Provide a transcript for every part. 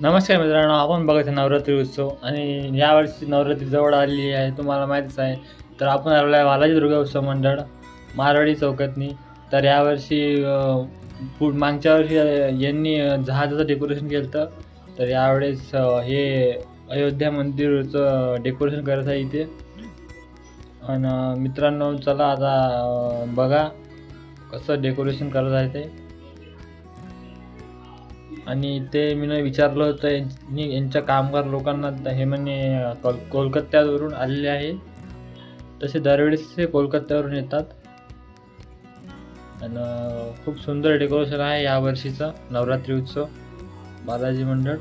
नमस्कार मित्रांनो आपण बघत आहे नवरात्री उत्सव आणि यावर्षी नवरात्री जवळ आलेली आहे तुम्हाला माहीतच आहे. तर आपण आलेलो आहे बालाजी दुर्गा उत्सव मंडळ मारवाडी चौकातनी. तर यावर्षी पुढ मागच्या वर्षी यांनी जहाजाचं डेकोरेशन केलं होतं तर यावेळेस हे अयोध्या मंदिरचं डेकोरेशन करत आहे इथे. आणि मित्रांनो चला आता बघा. कसं डेकोरेशन करत आहे ते. आणि ते मी विचारलं होतं यांच्या कामगार लोकांना हे म्हणे कोल कोलकात्यावरून आलेले आहे. तसे दरवेळेस ते कोलकात्यावरून येतात. आणि खूप सुंदर डेकोरेशन आहे यावर्षीचा नवरात्री उत्सव बालाजी मंडळ.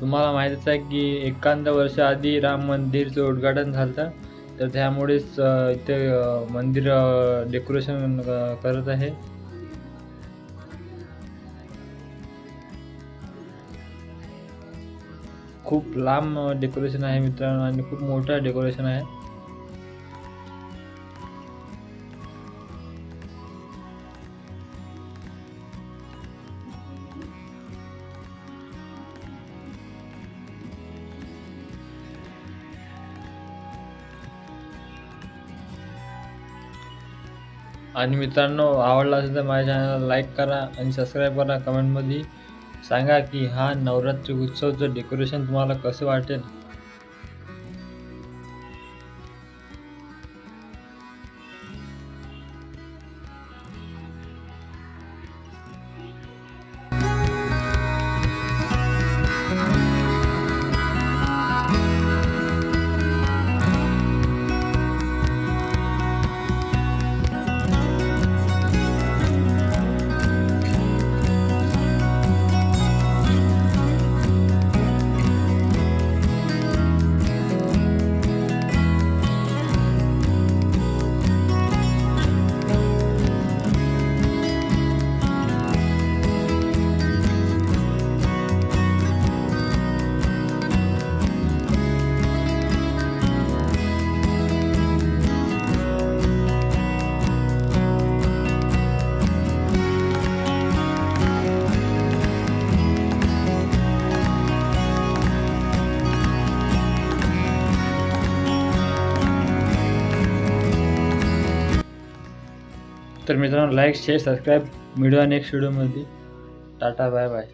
तुम्हाला माहीतच आहे की एकांद वर्ष आधी राम मंदिरचं उद्घाटन झालं तर त्यामुळेच इथे मंदिर डेकोरेशन करत आहे. खूप लांब डेकोरेशन आहे मित्रांनो आणि खूप मोठं डेकोरेशन आहे. आणि मित्रांनो आवडला असेल तर माझ्या चॅनलला लाईक करा आणि सबस्क्राईब करा. कमेंटमध्ये सांगा की हा नवरात्री उत्सवचं डेकोरेशन तुम्हाला कसं वाटेल? तर मित्रांनो लाईक शेअर सबस्क्राईब मिळूया नेक्स्ट व्हिडिओमध्ये टाटा बाय बाय